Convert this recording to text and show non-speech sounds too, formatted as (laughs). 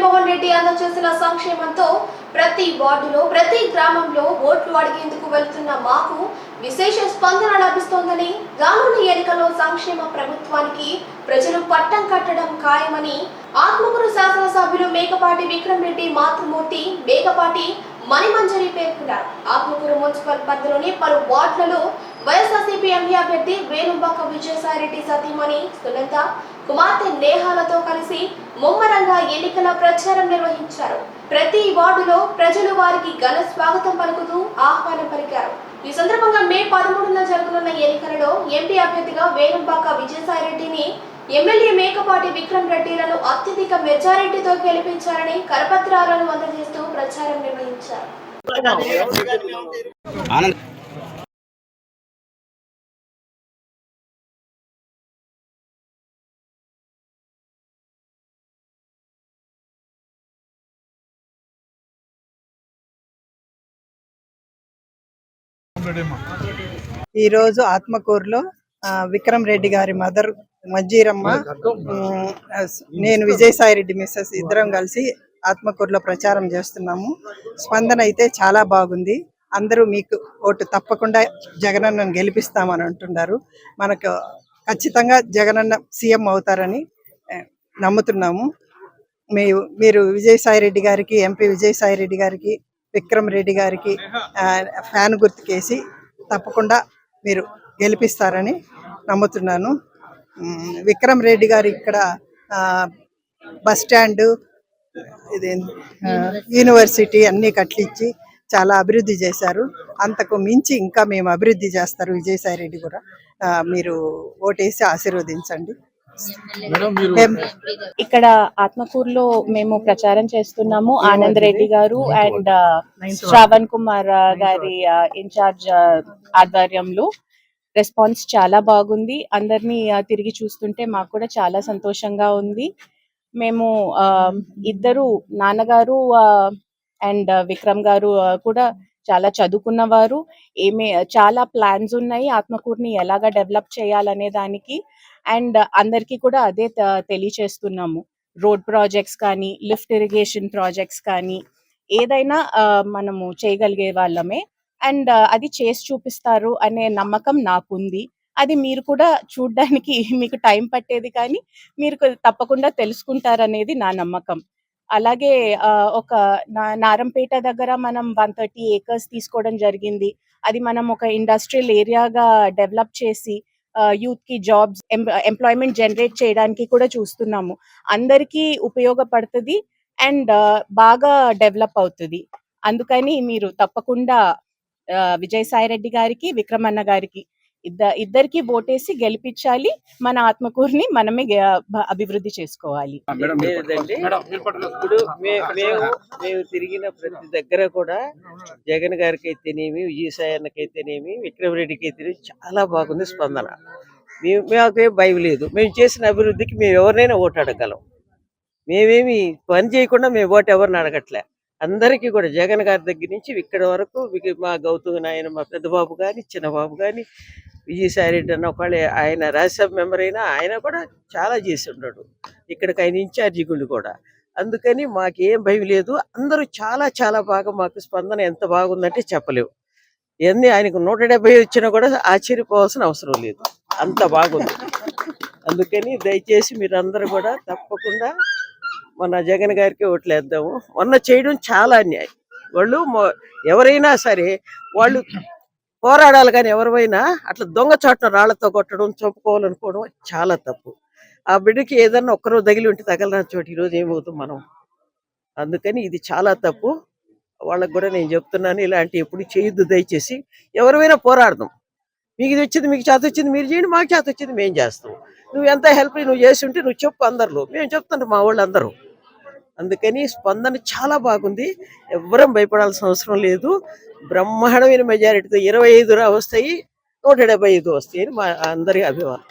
జగన్మోహన్ రెడ్డి అందజేసిన సంక్షేమంతో ప్రతి వార్డులో ప్రతి గ్రామంలో ఓట్లు అడిగేందుకు వెళ్తున్న మాకు విశేష స్పందన లభిస్తోందని రానున్న ఎన్నికల్లో సంక్షేమ ప్రభుత్వానికి ప్రజలు పట్టం కట్టడం ఖాయమని ఆత్మకూరు శాసనసభ్యులు మేకపాటి విక్రమ్ రెడ్డి మాతృమూర్తి మేకపాటి మణిమంజరి పేర్కొన్నారు. ఆత్మకూరు మున్సిపల్ పరిధిలోని పలు వార్డులలో వైఎస్ఆర్సీపీ ఎంపీ అభ్యర్థి వేణుంబాక విజయసాయిరెడ్డి సతీమణి సునంద కుమార్తె నేహాలతో కలిసి ముమ్మరంగా ఎన్నికల ప్రచారం నిర్వహించారు. ప్రతి వార్డులో ప్రజలు వారికి ఘన స్వాగతం పలుకుతూ ఆహ్వానం పలికారు. ఈ సందర్భంగా మే పదమూడున జరగనున్న ఎన్నికలలో ఎంపీ అభ్యర్థిగా వేణుంబాక విజయసాయిరెడ్డిని ఎమ్మెల్యే మేకపాటి విక్రమ్ రెడ్డిలను అత్యధిక మెజారిటీతో గెలిపించారని కరపత్రాలను అందజేస్తూ ప్రచారం నిర్వహించారు. ఈరోజు ఆత్మకూరులో విక్రమ్ రెడ్డి గారి మదర్ మజ్జీరమ్మ నేను విజయసాయి రెడ్డి మిస్సెస్ ఇద్దరం కలిసి ఆత్మకూరులో ప్రచారం చేస్తున్నాము. స్పందన అయితే చాలా బాగుంది. అందరూ మీకు ఓటు తప్పకుండా జగనన్నను గెలిపిస్తామని అంటున్నారు. మనకు ఖచ్చితంగా జగనన్న సీఎం అవుతారని నమ్ముతున్నాము. మీ మీరు విజయసాయి రెడ్డి గారికి ఎంపీ విజయసాయి రెడ్డి గారికి విక్రమ్ రెడ్డి గారికి ఫ్యాన్ గుర్తుకేసి తప్పకుండా మీరు గెలిపిస్తారని నమ్ముతున్నాను. విక్రమ్ రెడ్డి గారు ఇక్కడ ఆ, బస్ స్టాండ్ ఇది యూనివర్సిటీ అన్ని కట్టించి చాలా అభివృద్ధి చేశారు. అంతకు మించి ఇంకా మేము అభివృద్ధి చేస్తారు విజయసాయి రెడ్డి కూడా. మీరు ఓటేసి ఆశీర్వదించండి. ఇక్కడ ఆత్మకూరులో మేము ప్రచారం చేస్తున్నాము. ఆనంద్ రెడ్డి గారు అండ్ శ్రావణ్ కుమార్ ఆ, గారి ఇన్ఛార్జ్ ఆధ్వర్యంలో రెస్పాన్స్ చాలా బాగుంది. అందరినీ తిరిగి చూస్తుంటే మాకు కూడా చాలా సంతోషంగా ఉంది. మేము ఆ, ఇద్దరు నాన్నగారు అండ్ విక్రమ్ గారు కూడా చాలా చదువుకున్నవారు. ఏమే చాలా ప్లాన్స్ ఉన్నాయి. ఆత్మకూరుని ఎలాగా డెవలప్ చేయాలనే దానికి. అండ్ అందరికీ కూడా అదే తెలియచేస్తున్నాము. రోడ్ ప్రాజెక్ట్స్ కానీ లిఫ్ట్ ఇరిగేషన్ ప్రాజెక్ట్స్ కానీ ఏదైనా మనము చేయగలిగే వాళ్ళమే. అండ్ అది చేసి చూపిస్తారు అనే నమ్మకం నాకుంది. అది మీరు కూడా చూడడానికి (laughs) మీకు టైం పట్టేది కానీ మీరు తప్పకుండా తెలుసుకుంటారనేది నా నమ్మకం. అలాగే ఒక నా- నారంపేట దగ్గర మనం వన్ థర్టీ ఏకర్స్ తీసుకోవడం జరిగింది. అది మనం ఒక ఇండస్ట్రియల్ ఏరియాగా డెవలప్ చేసి యూత్కి జాబ్స్ ఎంప్లాయ్మెంట్ జనరేట్ చేయడానికి కూడా చూస్తున్నాము. అందరికీ ఉపయోగపడుతుంది అండ్ బాగా డెవలప్ అవుతుంది. అందుకని మీరు తప్పకుండా విజయసాయి రెడ్డి గారికి విక్రమన్న గారికి ఇద్ద ఇద్దరికి ఓటేసి గెలిపించాలి. మన ఆత్మకూరుని మనమే అభివృద్ధి చేసుకోవాలి. ఇప్పుడు మేము మేము తిరిగిన ప్రతి దగ్గర కూడా జగన్ గారికి అయితేనేమి విజయసాయి అన్నకి అయితేనేమి విక్రమ్ రెడ్డికి అయితేనేమి చాలా బాగుంది స్పందన. మేము మాకేం భయం లేదు. మేము చేసిన అభివృద్ధికి మేము ఎవరినైనా ఓటు అడగలం మేమేమి పని చేయకుండా మేము ఓటు ఎవరిని అడగట్లే. అందరికీ కూడా జగన్ గారి దగ్గర నుంచి ఇక్కడ వరకు మా గౌతమ్ నాయన మా పెద్దబాబు కానీ చిన్నబాబు కానీ విజయసాయి రెడ్డి అన్న ఒకళ్ళు ఆయన రాజ్యసభ మెంబర్ అయినా ఆయన కూడా చాలా చేసి ఉన్నాడు ఇక్కడికి ఆయన ఇన్ఛార్జి గుండి కూడా. అందుకని మాకేం భయం లేదు. అందరూ చాలా చాలా బాగా మాకు స్పందన ఎంత బాగుందంటే చెప్పలేవు. ఎన్ని ఆయనకు నూట డెబ్బై వచ్చినా కూడా ఆశ్చర్యపోవాల్సిన అవసరం లేదు. అంత బాగుంది. అందుకని దయచేసి మీరందరూ కూడా తప్పకుండా మన జగన్ గారికి ఓట్లేద్దాము. మొన్న చేయడం చాలా అన్యాయం. వాళ్ళు ఎవరైనా సరే వాళ్ళు పోరాడాలి కానీ ఎవరైనా అట్లా దొంగ చాటున రాళ్ళతో కొట్టడం చంపుకోవాలనుకోవడం చాలా తప్పు. ఆ బిడ్డకి ఏదన్నా ఒక్కరోజు తగిలి ఉంటే తగలరా చోటు ఈరోజు ఏమవుతుంది మనం? అందుకని ఇది చాలా తప్పు. వాళ్ళకు కూడా నేను చెప్తున్నాను ఇలాంటి ఎప్పుడు చేయొద్దు దయచేసి. ఎవరైనా పోరాడదాం. మీకు ఇది వచ్చింది మీకు చేత వచ్చింది మీరు చేయండి మాకు చేత వచ్చింది మేము చేస్తాం. నువ్వు ఎంత హెల్ప్ నువ్వు చేసి ఉంటే నువ్వు చెప్పు అందరిలో. మేము చెప్తుంటాం మా వాళ్ళు అందరూ అందుకని స్పందన చాలా బాగుంది. ఎవ్వరం భయపడాల్సిన అవసరం లేదు. బ్రహ్మాండమైన మెజారిటీతో ఇరవై ఐదు రా వస్తాయి. నూట డెబ్బై ఐదు వస్తాయి అని మా అందరి అభిమానం.